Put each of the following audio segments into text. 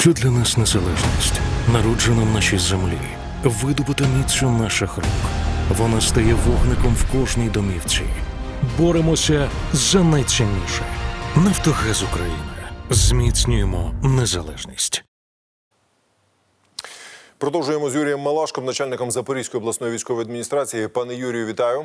Що для нас незалежність? Народжена в нашій землі, видобута міцю наших рук. Вона стає вогником в кожній домівці. Боремося за найцінніше. Нафтогаз України. Зміцнюємо незалежність. Продовжуємо з Юрієм Малашком, начальником Запорізької обласної військової адміністрації. Пане Юрію, вітаю.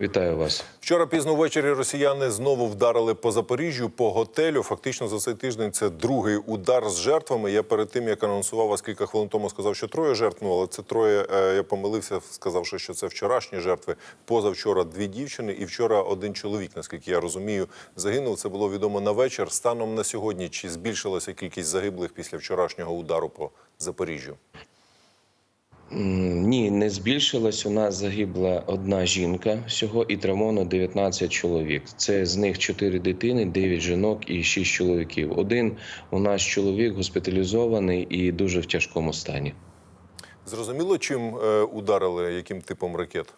Вітаю вас. Вчора пізно ввечері росіяни знову вдарили по Запоріжжю, по готелю. Фактично за цей тиждень це другий удар з жертвами. Я перед тим як анонсував вас кілька хвилин тому, сказав, що троє жертв. Ну, але це троє. е, Я помилився, сказавши, що це вчорашні жертви. Позавчора дві дівчини, і вчора один чоловік, наскільки я розумію, загинув. Це було відомо на вечір. Станом на сьогодні чи збільшилася кількість загиблих після вчорашнього удару по Запоріжжю? Ні, не збільшилось. У нас загибла одна жінка всього і травмовано 19 чоловік. Це з них 4 дитини, 9 жінок і 6 чоловіків. Один у нас чоловік госпіталізований і дуже в тяжкому стані. Зрозуміло, чим е, ударили, яким типом ракет?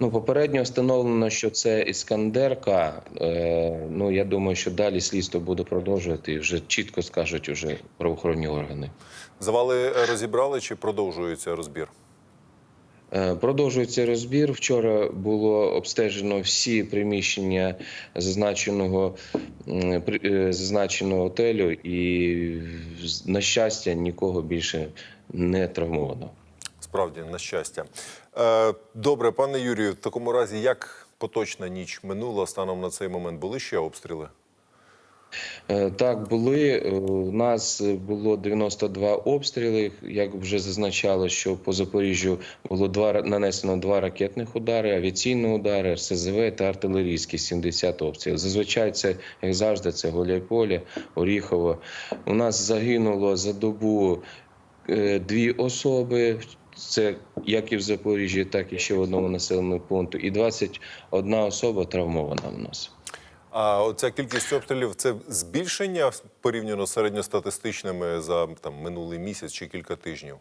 Ну, попередньо встановлено, що це іскандерка. Е, ну я думаю, що далі слідство буде продовжувати і вже чітко скажуть уже правоохоронні органи. Завали е, розібрали чи продовжується розбір? Е, Продовжується розбір. Вчора було обстежено всі приміщення зазначеного е, зазначеного готелю, і на щастя нікого більше не травмовано. Справді, на щастя. Е, добре, пане Юрію, в такому разі, як поточна ніч минула станом на цей момент? Були ще обстріли? Е, Так, були Е, у нас було 92 обстріли. Як вже зазначало, що по Запоріжжю було два нанесено два ракетних удари, авіаційні удари, РСЗВ та артилерійські 70 обстрілів. Зазвичай це як завжди, це Гуляйполе, Оріхово. У нас загинуло за добу дві особи. Це як і в Запоріжжі, так і ще в одному населеному пункту, і 21 особа травмована в нас. А оця кількість обстрілів це збільшення порівняно з середньостатистичними за там минулий місяць чи кілька тижнів?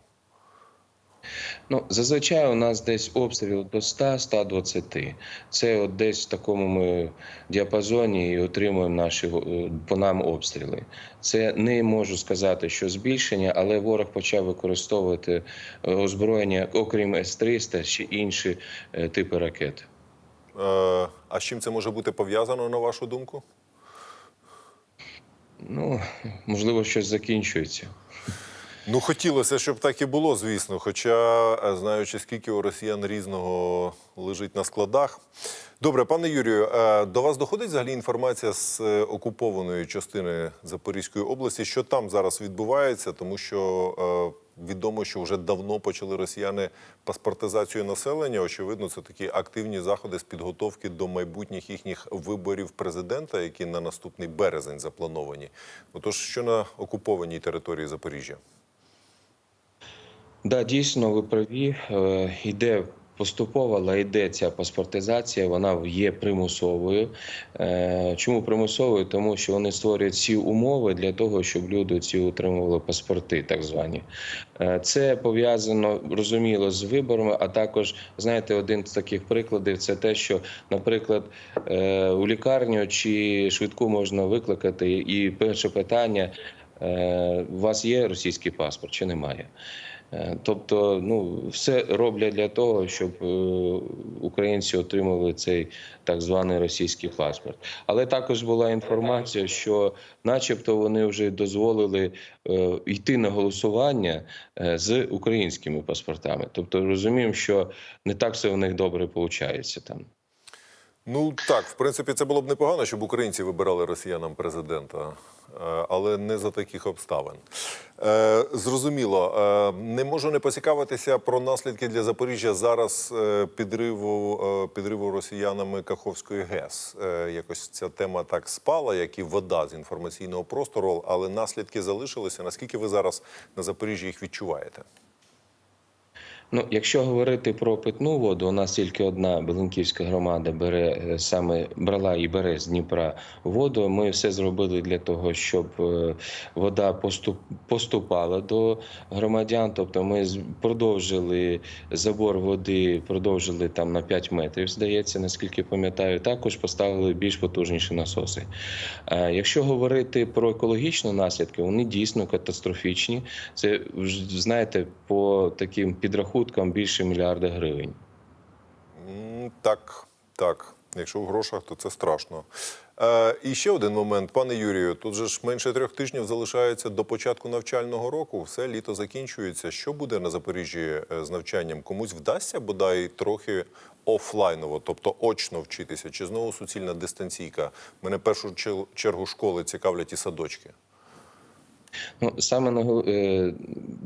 Ну, зазвичай у нас десь обстріл до 100-120. Це от десь в такому ми діапазоні і отримуємо наші е, по нам обстріли. Це не можу сказати, що збільшення, але ворог почав використовувати е, озброєння, окрім С-300, ще інші е, типи ракет. А з чим це може бути пов'язано, на вашу думку? Ну, можливо, щось закінчується. Ну, хотілося, щоб так і було, звісно. Хоча, е, знаючи, скільки у росіян різного лежить на складах. Добре, пане Юрію, е, до вас доходить взагалі інформація з е, окупованої частини Запорізької області, що там зараз відбувається, тому що відомо, що вже давно почали росіяни паспортизацію населення. Очевидно, це такі активні заходи з підготовки до майбутніх їхніх виборів президента, які на наступний березень заплановані. Отож, що на окупованій території Запоріжжя? Да, дійсно, ви праві. Е, Йде поступово, але йде ця паспортизація, вона є примусовою. Е, Чому примусовою? Тому що вони створюють всі умови для того, щоб люди ці отримували паспорти, так звані. Е, Це пов'язано розуміло з виборами. А також знаєте, один з таких прикладів це те, що, наприклад, у лікарню чи швидку можна викликати, і перше питання: у вас є російський паспорт чи немає? Е, Тобто, ну все роблять для того, щоб е, українці отримали цей так званий російський паспорт. Але також була інформація, що, начебто, вони вже дозволили е, йти на голосування з українськими паспортами. Тобто, розуміємо, що не так все в них добре виходить там. Ну так, в принципі, це було б непогано, щоб українці вибирали росіянам президента, е, але не за таких обставин. Е, Зрозуміло, Е, не можу не поцікавитися про наслідки для Запоріжжя зараз підриву, підриву росіянами Каховської ГЕС. Якось ця тема так спала, як і вода з інформаційного простору, але наслідки залишилися. Наскільки ви зараз на Запоріжжі їх відчуваєте? Ну, якщо говорити про питну воду, у нас тільки одна Беленківська громада бере е, саме брала і бере з Дніпра воду. Ми все зробили для того, щоб е, вода поступ, поступала до громадян. Тобто, ми продовжили забор води, продовжили там на 5 метрів, здається, наскільки пам'ятаю. Також поставили більш потужніші насоси. Е, Якщо говорити про екологічні наслідки, вони дійсно катастрофічні. Це знаєте, по таким підрахункам більше мільярда гривень. Так, так. Якщо в грошах, то це страшно. Е, і ще один момент, пане Юрію. Тут же ж менше трьох тижнів залишається до початку навчального року. Все літо закінчується. Що буде на Запоріжжі е, з навчанням? Комусь вдасться бодай трохи офлайново, тобто очно вчитися, чи знову суцільна дистанційка? Мене в першу чергу школи цікавлять і садочки. Ну, саме на е,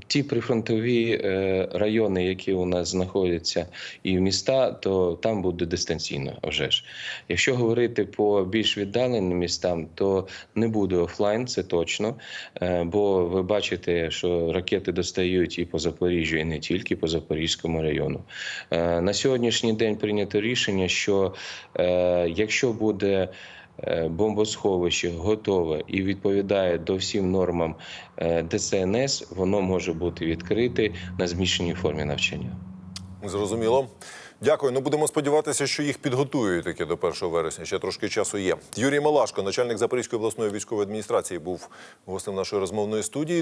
ті прифронтові е, райони, які у нас знаходяться, і міста, то там буде дистанційно вже ж. Якщо говорити по більш віддаленим містам, то не буде офлайн, це точно. Е, бо ви бачите, що ракети достають і по Запоріжжю, і не тільки по Запорізькому району. Е, на сьогоднішній день прийнято рішення, що е, якщо буде бомбосховище готове і відповідає до всім нормам е, ДСНС, воно може бути відкрите на змішаній формі навчання. Зрозуміло. Дякую. Ну будемо сподіватися, що їх підготують таки до 1 вересня. Ще трошки часу є. Юрій Малашко, начальник Запорізької обласної військової адміністрації, був гостем нашої розмовної студії.